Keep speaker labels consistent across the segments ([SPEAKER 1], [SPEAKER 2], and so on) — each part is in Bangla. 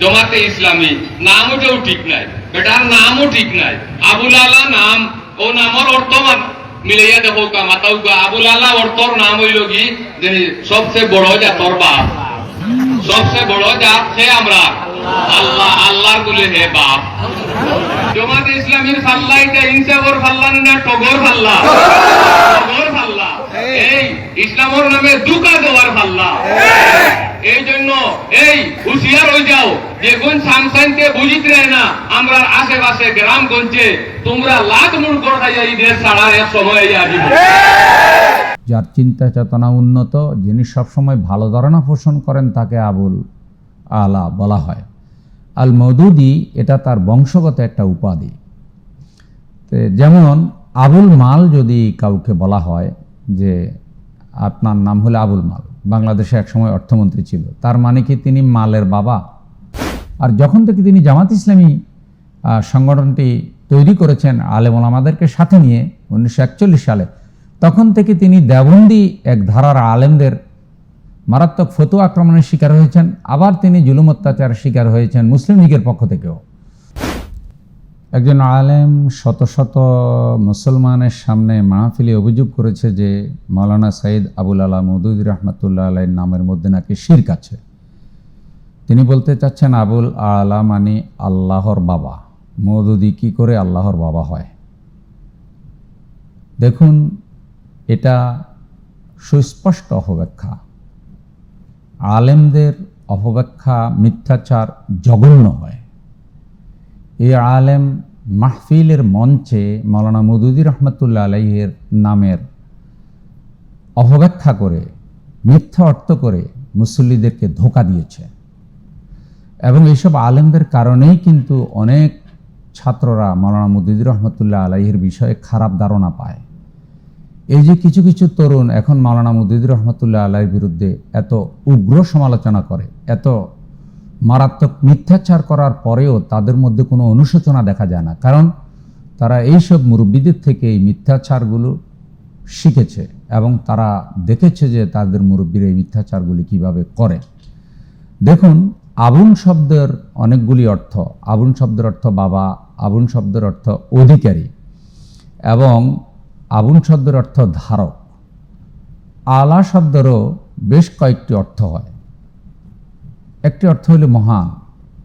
[SPEAKER 1] জমাতে ইসলামী নাম ওটাও ঠিক নাই। বেটার নামও ঠিক নাই। আবুল আলা নাম ও নামর অর্থমান মিলাইয়া দেখো কা মাতাও কা আবুল আলা অর্থর নাম হইল কি? যে সবচেয়ে বড় জাতর বাপ। সবচেয়ে বড় জাত সে আমরা। আল্লাহ, আল্লাহর বলে হে বাপ। জমাতে ইসলামীর ফাল্লা এটা, ইনসাফর ফাল্লা না টগর ফাল্লা? টগর ফাল্লা। এই, ইসলামর নামে দুকা দেওয়ার ফাল্লা। এই জন্য, এই, হুশিয়ার হয়ে যাও। কোন সামসাইনকে বুঝিত না, আমরা আশেপাশে গ্রামগঞ্জে তোমরা লাখ মূল করাইয়া এই দেশ ছাড়ার এক সময় আসিব
[SPEAKER 2] যার চিন্তা চেতনা উন্নত, যিনি সবসময় ভালো ধারণা পোষণ করেন, তাকে আবুল আলা বলা হয়। আল মৌদুদি এটা তার বংশগত একটা উপাধি। যেমন আবুল মাল যদি কাউকে বলা হয় যে, আপনার নাম হলো আবুল মাল, বাংলাদেশে একসময় অর্থমন্ত্রী ছিল, তার মানে কি তিনি মালের বাবা? আর যখন থেকে তিনি জামাত ইসলামী সংগঠনটি তৈরি করেছেন আলেম ওলামাদেরকে সাথে নিয়ে উনিশশো একচল্লিশ সালে, তখন থেকে তিনি দেবন্দি এক ধারার আলেমদের মারাত্মক ফতু আক্রমণের শিকার হয়েছেন। আবার তিনি জুলুম অত্যাচারের শিকার হয়েছেন মুসলিম লীগের পক্ষ থেকেও। একজন আলেম শত শত মুসলমানের সামনে মাহফিলে অভিযোগ করেছে যে, মাওলানা সাইদ আবুল আলা মদুদ রহমতুল্লাহ আলাইয়ের নামের মধ্যে নাকি শির্ক আছে। তিনি বলতে চাচ্ছেন, আবুল আলা মানে আল্লাহর বাবা। মৌদুদি কি করে আল্লাহর বাবা হয়? দেখুন, এটা সুস্পষ্ট অপব্যাখ্যা। আলেমদের অপব্যাখ্যা মিথ্যাচার জঘন্য হয়। এই আলেম মাহফিলের মঞ্চে মৌলানা মদুদি রহমতুল্লাহ আলাইহের নামের অপব্যাখ্যা করে, মিথ্যা অর্থ করে মুসল্লিদেরকে ধোকা দিয়েছে। এবং এইসব আলেমদের কারণেই কিন্তু অনেক ছাত্ররা মৌলানা মুদিদুর রহমতুল্লাহ আলাইহের বিষয়ে খারাপ ধারণা পায়। এই যে কিছু কিছু তরুণ এখন মৌলানা মুদিদুর রহমতুল্লাহ আলাইয়ের বিরুদ্ধে এত উগ্র সমালোচনা করে, এত মারাত্মক মিথ্যাচার করার পরেও তাদের মধ্যে কোনো অনুশোচনা দেখা যায় না। কারণ তারা এইসব মুরব্বীদের থেকে এই মিথ্যাচারগুলো শিখেছে এবং তারা দেখেছে যে তাদের মুরব্বীর এই মিথ্যাচারগুলি কীভাবে করে। দেখুন আবুন শব্দের অনেকগুলি অর্থ। আবুন শব্দের অর্থ বাবা, আবুন শব্দের অর্থ অধিকারী এবং আবুন শব্দের অর্থ ধারক। আলা শব্দেরও বেশ কয়েকটি অর্থ হয়। একটি অর্থ হইল মহান,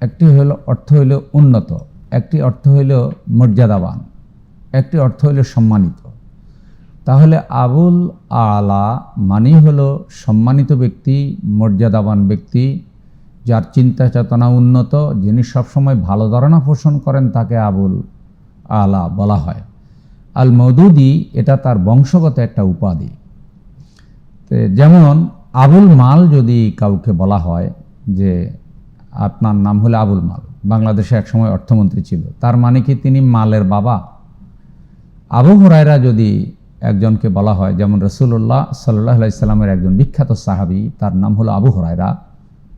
[SPEAKER 2] একটি হইল অর্থ হইল উন্নত, একটি অর্থ হইল মর্যাদাবান, একটি অর্থ হইল সম্মানিত। তাহলে আবুল আলা মানেই হলো সম্মানিত ব্যক্তি, মর্যাদাবান ব্যক্তি যার চিন্তা চেতনা উন্নত, যিনি সবসময় ভালো ধারণা পোষণ করেন, তাকে আবুল আলা বলা হয়। আল মৌদুদি এটা তার বংশগত একটা উপাধি। যেমন আবুল মাল যদি কাউকে বলা হয় যে, আপনার নাম হলো আবুল মাল, বাংলাদেশে একসময় অর্থমন্ত্রী ছিল, তার মানে কি তিনি মালের বাবা? আবু হুরায়রা যদি একজনকে বলা হয়, যেমন রসুল্লাহ সাল্লাহ আলাইসাল্লামের একজন বিখ্যাত সাহাবি, তার নাম হলো আবু হরাইরা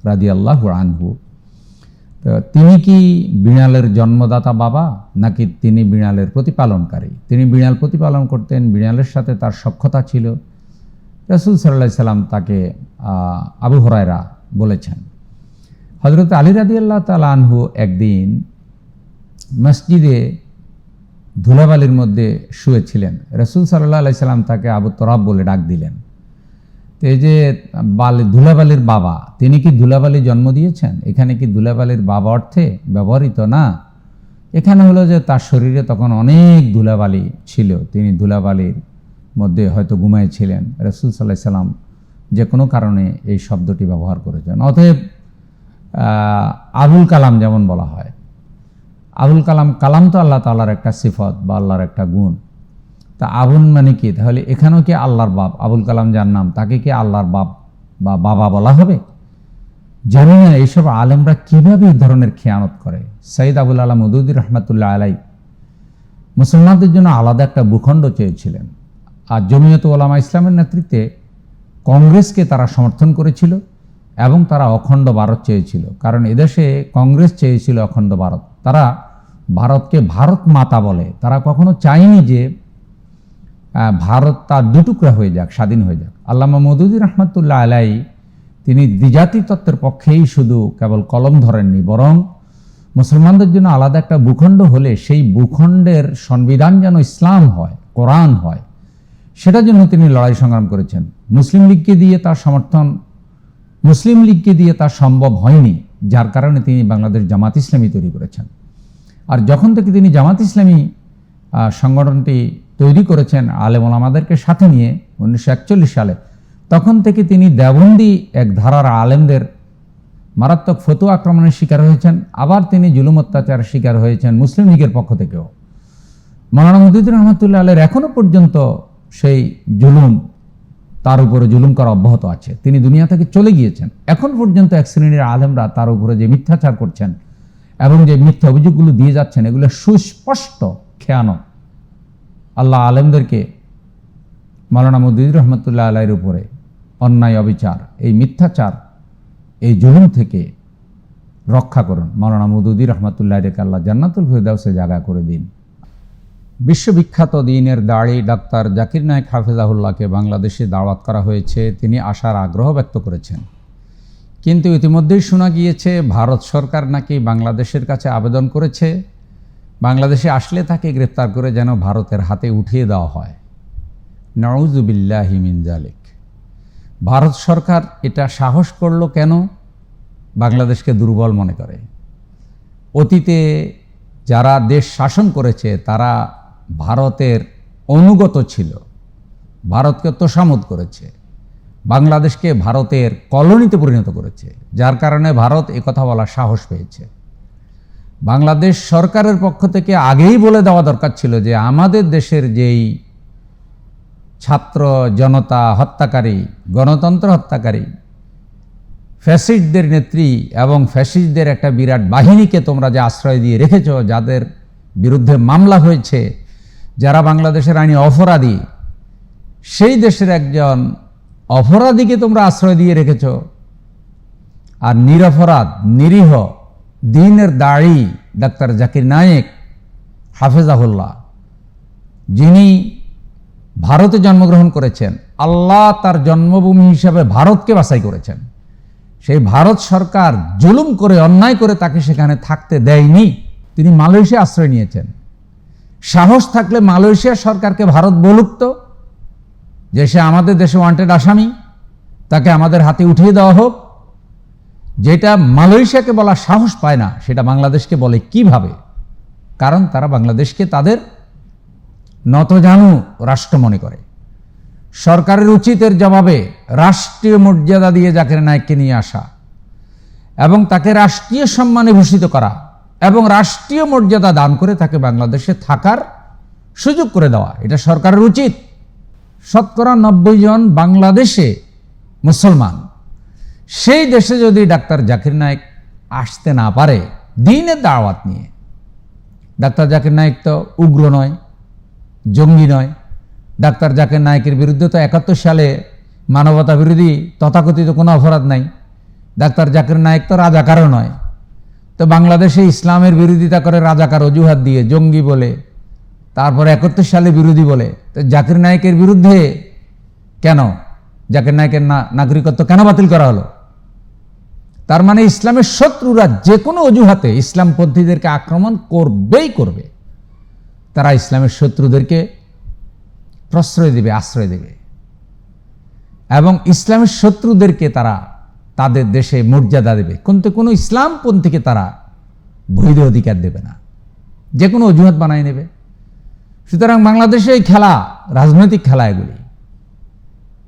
[SPEAKER 2] রাদি আল্লাহ আনহু। তো তিনি কি বিড়ালের জন্মদাতা বাবা, নাকি তিনি বিড়ালের প্রতিপালনকারী? তিনি বিড়াল প্রতিপালন করতেন, বিড়ালের সাথে তার সক্ষতা ছিল। রসুল সাল্লাহ সাল্লাম তাকে আবু হরায়রা বলেছেন। হজরত আলী রাদি আল্লাহ তাল আনহু একদিন মসজিদে ধুলাবালির মধ্যে শুয়েছিলেন। রসুল সাল্লাহ আলাই সাল্লাম তাকে আবু তরাব বলে ডাক দিলেন। তো এই যে বালি, ধুলাবালির বাবা, তিনি কি ধুলাবালি জন্ম দিয়েছেন? এখানে কি ধুলাবালির বাবা অর্থে ব্যবহৃত? না। এখানে হলো যে তার শরীরে তখন অনেক ধুলাবালি ছিল। তিনি ধুলাবালির মধ্যে হয়তো ঘুমাইছিলেন। রসুল সাল্লাহ সাল্লাম যে কোনো কারণে এই শব্দটি ব্যবহার করেছেন। অতএব আবুল কালাম যেমন বলা হয়। আবুল কালাম কালাম তো আল্লাহ তাল্লাহর একটা সিফত বা আল্লাহর একটা গুণ। তা আবুন মানে কি? তাহলে এখানেও কি আল্লাহর বাপ? আবুল কালাম যার নাম, তাকে কি আল্লাহর বাপ বা বাবা বলা হবে? জানি না এইসব আলেমরা কীভাবে এই ধরনের খেয়ানত করে। সঈদ আবুল আলম উদুদ্দি রহমতুল্লাহ আলাই মুসলমানদের জন্য আলাদা একটা ভূখণ্ড চেয়েছিলেন। আর জমিয়ত ওলামা ইসলামের নেতৃত্বে কংগ্রেসকে তারা সমর্থন করেছিল এবং তারা অখণ্ড ভারত চেয়েছিল। কারণ এদেশে কংগ্রেস চেয়েছিল অখণ্ড ভারত। তারা ভারতকে ভারত মাতা বলে। তারা কখনো চায়নি যে ভারত তার দুটুকরা হয়ে যাক, স্বাধীন হয়ে যাক। আল্লামা মদুদি রহমতুল্লাহ আলাই, তিনি দ্বিজাতি তত্ত্বের পক্ষেই শুধু কেবল কলম ধরেননি, বরং মুসলমানদের জন্য আলাদা একটা ভূখণ্ড হলে সেই ভূখণ্ডের সংবিধান যেন ইসলাম হয়, কোরআন হয়, সেটার জন্য তিনি লড়াই সংগ্রাম করেছেন। মুসলিম লীগকে দিয়ে তার সমর্থন, মুসলিম লীগকে দিয়ে তা সম্ভব হয়নি, যার কারণে তিনি বাংলাদেশ জামাত ইসলামী তৈরি করেছেন। আর যখন থেকে তিনি জামাত ইসলামী সংগঠনটি তৈরি করেছেন আলেম আমাদেরকে সাথে নিয়ে উনিশশো একচল্লিশ সালে। তখন থেকে তিনি দেবন্দি এক ধারার আলেমদের মারাত্মক ফতু আক্রমণের শিকার হয়েছেন। আবার তিনি জুলুম অত্যাচারের শিকার হয়েছেন মুসলিম লীগের পক্ষ থেকেও। মৌলানা মুদুদ্দিন রহমতুল্লাহ আলের এখনও পর্যন্ত সেই জুলুম, তার উপরে জুলুম করা অব্যাহত আছে। তিনি দুনিয়া থেকে চলে গিয়েছেন। এখন পর্যন্ত এক শ্রেণির আলেমরা তার উপরে যে মিথ্যাচার করছেন এবং যে মিথ্যা অভিযোগগুলো দিয়ে যাচ্ছেন, এগুলো সুস্পষ্ট খেয়ানত। আল্লাহ আলেমদেরকে মালানা মুদুদ্দিন রহমতুল্লাহ আলাইয়ের উপরে অন্যায়, অবিচার, এই মিথ্যাচার, এই জুলুম থেকে রক্ষা করুন। মালানা মুদুদ্দিন রহমতুল্লাহ রেখে আল্লাহ জান্নাতুল ফিরদাউসে জায়গা করে দিন। বিশ্ববিখ্যাত দিনের দাড়ি ডাক্তার জাকির নায়ক হাফিজাহুল্লাহকে বাংলাদেশে দাওয়াত করা হয়েছে। তিনি আসার আগ্রহ ব্যক্ত করেছেন। কিন্তু ইতিমধ্যেই শোনা গিয়েছে, ভারত সরকার নাকি বাংলাদেশের কাছে আবেদন করেছে। বাংলাদেশে আসলে তাকে গ্রেপ্তার করে যেন ভারতের হাতে উঠিয়ে দেওয়া হয়। নওয়াজুবিল্লাহি মিন জালিক ভারত সরকার এটা সাহস করল কেন? বাংলাদেশকে দুর্বল মনে করে। অতীতে যারা দেশ শাসন করেছে, তারা ভারতের অনুগত ছিল। ভারতকে তোষামত করেছে। বাংলাদেশকে ভারতের কলোনিতে পরিণত করেছে। যার কারণে ভারত কথা বলার সাহস পেয়েছে। বাংলাদেশ সরকারের পক্ষ থেকে আগেই বলে দেওয়া দরকার ছিল যে আমাদের দেশের যেই ছাত্র জনতা হত্যাকারী, গণতন্ত্র হত্যাকারী, ফ্যাসিস্টদের নেত্রী এবং ফ্যাসিস্টদের একটা বিরাট বাহিনীকে তোমরা যে আশ্রয় দিয়ে রেখেছ, যাদের বিরুদ্ধে মামলা হয়েছে, যারা বাংলাদেশের আইনি অপরাধী, সেই দেশের একজন অপরাধীকে তোমরা আশ্রয় দিয়ে রেখেছ। আর নিরপরাধ, নিরীহ দিনের দাড়ি ডাক্তার জাকির নায়েক হাফেজাহুল্লাহ, যিনি ভারতে জন্মগ্রহণ করেছেন, আল্লাহ তার জন্মভূমি হিসাবে ভারতকে বাছাই করেছেন। সেই ভারত সরকার জুলুম করে, অন্যায় করে তাকে সেখানে থাকতে দেয়নি। তিনি মালয়েশিয়া আশ্রয় নিয়েছেন। সাহস থাকলে মালয়েশিয়া সরকারকে ভারত বলুক তো, যে সে আমাদের দেশে ওয়ান্টেড আসামি, তাকে আমাদের হাতে উঠিয়ে দেওয়া হোক। যেটা মালয়েশিয়াকে বলা সাহস পায় না, সেটা বাংলাদেশকে বলে কীভাবে? কারণ তারা বাংলাদেশকে তাদের নতজানু রাষ্ট্র মনে করে। সরকারের উচিতের জবাবে রাষ্ট্রীয় মর্যাদা দিয়ে জাকির নায়ককে নিয়ে আসা এবং তাকে রাষ্ট্রীয় সম্মানে ভূষিত করা এবং রাষ্ট্রীয় মর্যাদা দান করে তাকে বাংলাদেশে থাকার সুযোগ করে দেওয়া, এটা সরকারের উচিত। শতকরা নব্বই জন বাংলাদেশে মুসলমান। সেই দেশে যদি ডাক্তার জাকির নায়ক আসতে না পারে, দিনের দাওয়াত নিয়ে। ডাক্তার জাকির নায়ক তো উগ্র নয়, জঙ্গি নয়। ডাক্তার জাকির নায়কের বিরুদ্ধে তো একাত্তর সালে মানবতা বিরোধী তথাকথিত কোনো অপরাধ নাই। ডাক্তার জাকির নায়ক তো রাজাকারও নয়। তো বাংলাদেশে ইসলামের বিরোধিতা করে রাজাকার অজুহাত দিয়ে জঙ্গি বলে, তারপরে একাত্তর সালে বিরোধী বলে, তো জাকির নায়কের বিরুদ্ধে কেন? জাকির নায়কের না, নাগরিকত্ব কেন বাতিল করা হলো? তার মানে ইসলামের শত্রুরা যে কোনো অজুহাতে ইসলামপন্থীদেরকে আক্রমণ করবেই করবে। তারা ইসলামের শত্রুদেরকে প্রশ্রয় দেবে, আশ্রয় দেবে। এবং ইসলামের শত্রুদেরকে তারা তাদের দেশে মর্যাদা দেবে। কিন্তু কোনো ইসলামপন্থীকে তারা বৈধ অধিকার দেবে না। যে কোনো অজুহাত বানায় নেবে। সুতরাং বাংলাদেশে এই খেলা, রাজনৈতিক খেলা এগুলি।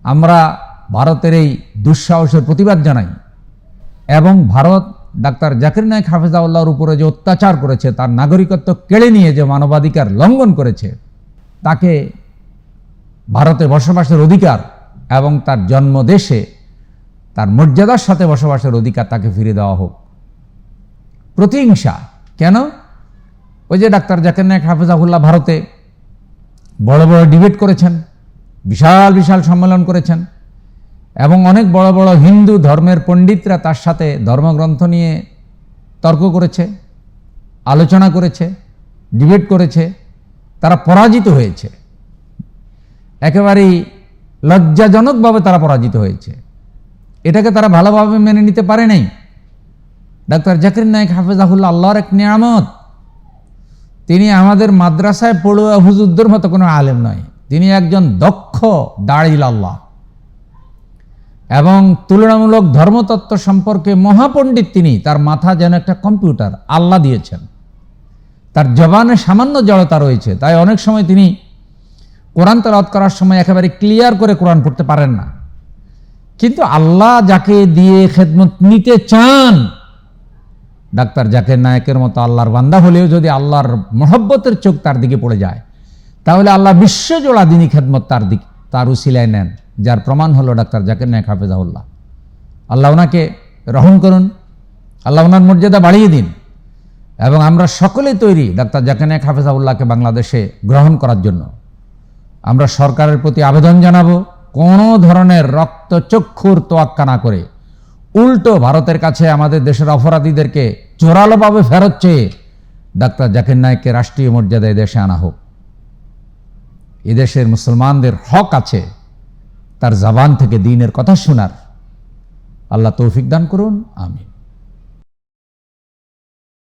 [SPEAKER 2] আমরা ভারতের এই দুঃসাহসের প্রতিবাদ জানাই এবং ভারত ডাক্তার জাকির নায়ক হাফেজাউল্লাহর উপরে যে অত্যাচার করেছে, তার নাগরিকত্ব কেড়ে নিয়ে যে মানবাধিকার লঙ্ঘন করেছে, তাকে ভারতে বসবাসের অধিকার এবং তার জন্মদেশে তার মর্যাদার সাথে বসবাসের অধিকার তাকে ফিরে দেওয়া হোক। প্রতিহিংসা। কেন? ওই যে ডাক্তার জাকির নায়ক হাফেজাহুল্লাহ ভারতে বড় বড় ডিবেট করেছেন। বিশাল বিশাল সম্মেলন করেছেন এবং অনেক বড় বড় হিন্দু ধর্মের পণ্ডিতরা তার সাথে ধর্মগ্রন্থ নিয়ে তর্ক করেছে, আলোচনা করেছে ডিবেট করেছে, তারা পরাজিত হয়েছে। একেবারেই লজ্জাজনকভাবে তারা পরাজিত হয়েছে। এটাকে তারা ভালোভাবে মেনে নিতে পারে নাই। ডাক্তার জাকির নায়ক হাফেজাহুল্লাহ, আল্লাহর এক নিয়ামত। তিনি আমাদের মাদ্রাসায় পড়ুয়া হুজুরদের মতো কোনো আলেম নয়। তিনি একজন দক্ষ দাঁড়িল আল্লাহ। এবং তুলনামূলক ধর্মতত্ত্ব সম্পর্কে মহাপণ্ডিত তিনি, তার মাথা যেন একটা কম্পিউটার, আল্লাহ দিয়েছেন। তার জবানে সামান্য জড়তা রয়েছে, তাই অনেক সময় তিনি কোরআন তেলাওয়াত করার সময় একেবারে ক্লিয়ার করে কোরআন পড়তে পারেন না। কিন্তু আল্লাহ যাকে দিয়ে খেদমত নিতে চান, ডাক্তার জাকের নায়কের মতো আল্লাহর বান্দা হলেও যদি আল্লাহর মহব্বতের চোখ তার দিকে পড়ে যায় তাহলে আল্লাহ বিশ্বজোড়া দিনই খেদমত তার দিক, তার উসিলায় নেন, যার প্রমাণ হলো ডাক্তার জাকের নায়ক হাফেজাউল্লাহ আল্লাহ ওনাকে রহম করুন, আল্লাহ ওনার মর্যাদা বাড়িয়ে দিন, এবং আমরা সকলেই তৈরি ডাক্তার জাকের নায়ক হাফেজাউল্লাহকে বাংলাদেশে গ্রহণ করার জন্য। আমরা সরকারের প্রতি আবেদন জানাব, কোনো ধরনের রক্তচক্ষুর তোয়াক্কা না করে। উল্টো ভারতের কাছে আমাদের দেশের অপরাধীদেরকে জোরালোভাবে ফেরত চেয়ে ডাক্তার জাকির নায়ককে রাষ্ট্রীয় মর্যাদায় দেশে আনা হোক। এদেশের মুসলমানদের হক আছে তার জাবান থেকে দিনের কথা শোনার। আল্লাহ তৌফিক দান করুন, আমিন।